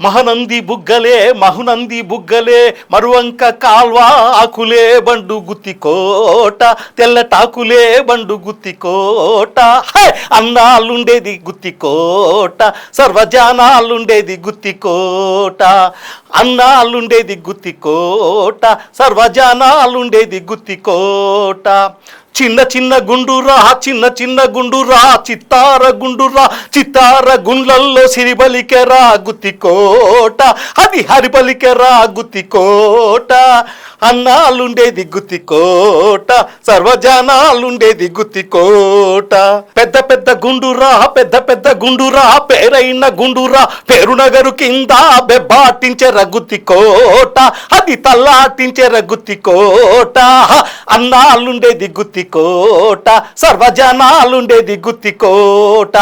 మహనంది బుగ్గలే మహునంది బుగ్గలే మరువంక కాల్వా ఆకులే బండు గుత్తి కోట తెల్లటాకులే బండు గుత్తి కోట హే! గుత్తి కోట సర్వజానాలుండేది గుత్తి కోట అన్నాలుండేది గుత్తి కోట సర్వజానాలుండేది గుత్తి కోట చిన్న చిన్న గుండురా చిన్న చిన్న గుండురా చిత్తార గుండురా చిత్తార గుండ్లల్లో సిరిబలికెరా గుత్తికోట. అది హరిబలికెరా గుత్తికోట. అన్నాలుండేది గుత్తికోట సర్వజనాలుండేది గుత్తికోట. పెద్ద పెద్ద గుండురా పెద్ద పెద్ద గుండురా పేరైన గుండురా పేరునగరు కింద బెబ్బాటించే రగుత్తికోట అది తల్లాటించే రగుత్తికోట అన్నాలుండేది గుత్తికోట సర్వజనాలుండేది గుత్తికోట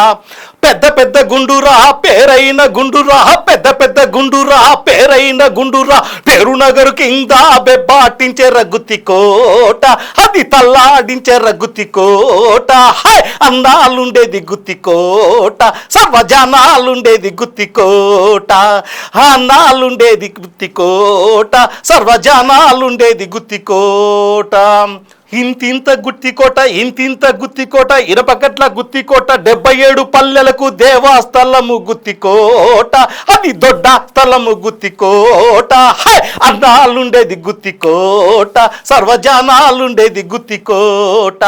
పెద్ద పెద్ద గుండురా పేరైన గుండురా పెద్ద పెద్ద గుండురా పేరైన గుండురా పేరునగరు కింద బెబ్బాటించే రగ్గుతి కోట అది తల్లాడించే రగ్గుతి కోట హై అందాలుండేది గుత్తి కోట సర్వజనాలుండేది గుత్తి కోట అందాలుండేది గుత్తి కోట సర్వజనాలుండేది గుత్తి కోట. ఇంతింత గుత్తికోట ఇంతింత గుత్తికోట ఇరపకట్ల గుత్తికోట డెబ్బై ఏడు పల్లెలకు దేవాస్థలము గుత్తికోట అది దొడ్డ స్థలము గుత్తికోట అన్నాలుండేది గుత్తికోట సర్వజనాలుండేది గుత్తికోట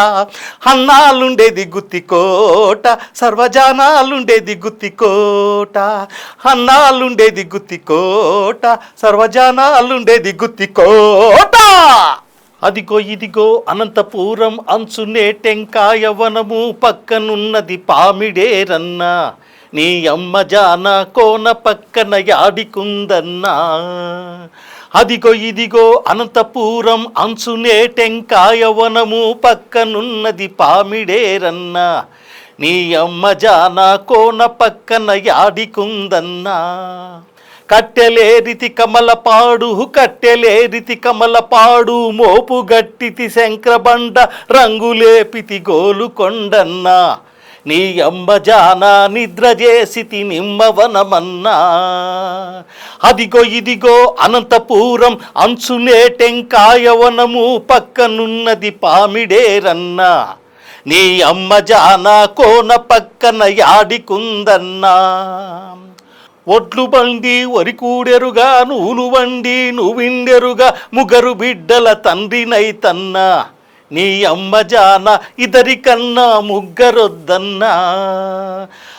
అన్నాలుండేది గుత్తికోట సర్వజనాలుండేది గుత్తికోట అన్నాలుండేది గుత్తికోట సర్వజనాలుండేది గుత్తికోట అదిగో ఇదిగో అనంతపురం అంచునే టెంకాయ వనము పక్కనున్నది పామిడేరన్నా నీ అమ్మ జాన కోన పక్కన యాడికుందన్నా. అదిగో ఇదిగో అనంతపురం అంచునే టెంకాయ వనము పక్కనున్నది పామిడేరన్నా నీ అమ్మ జాన కోన పక్కన యాడికుందన్నా. కట్టెలే రితి కమల కట్టెలేరితి కమలపాడు కమల పాడు మోపు గట్టితి శంక్రబండ రంగులేపితి గోలుకొండన్నా. నీ అమ్మ జానా నిద్ర చేసి నిమ్మవనమన్నా అదిగో ఇదిగో అనంతపురం అంచునే టెంకాయవనము పక్కనున్నది పామిడేరన్నా. నీ అమ్మ జానా కోన పక్కన యాడికుందన్నా. ఒడ్లు బండి వరికూడెరుగా నూలు వండి నువ్విండెరుగా ముగరు బిడ్డల తండ్రినైతన్నా నీ అమ్మ జాన ఇదరికన్నా ముగ్గరొద్దన్నా.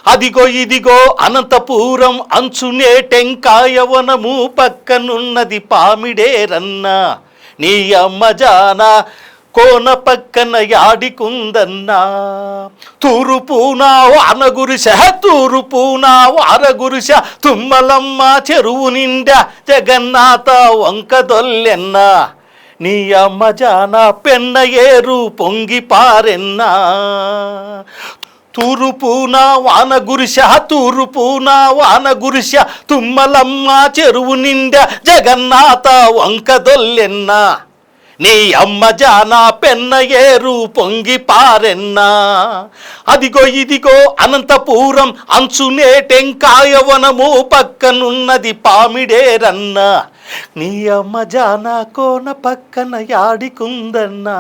అదిగో ఇదిగో అనంతపురం అంచునే టెంకాయవనము పక్కనున్నది పామిడేరన్నా. నీ అమ్మ జాన కోన పక్కన యాడికుందన్నా తూరుపూన వానగురుష తూరుపూన వారగురుష తుమ్మలమ్మ చెరువు నిండా జగన్నాథ వంక దొల్లెన్నా. నీ అమ్మ జాన పెన్న ఏరు పొంగి పారెన్నా. తూరుపూన వానగురిశ తూరుపూన వానగురిశ తుమ్మలమ్మ చెరువు నిండా జగన్నాథ వంక దొల్లెన్నా. నీ అమ్మ జానా పెన్న ఏరు పొంగి పారెన్నా. అదిగో ఇదిగో అనంతపురం అంచునే టెంకాయవనము పక్కనున్నది పామిడేరన్నా. నీ అమ్మ జానా కోన పక్కన యాడికుందన్నా.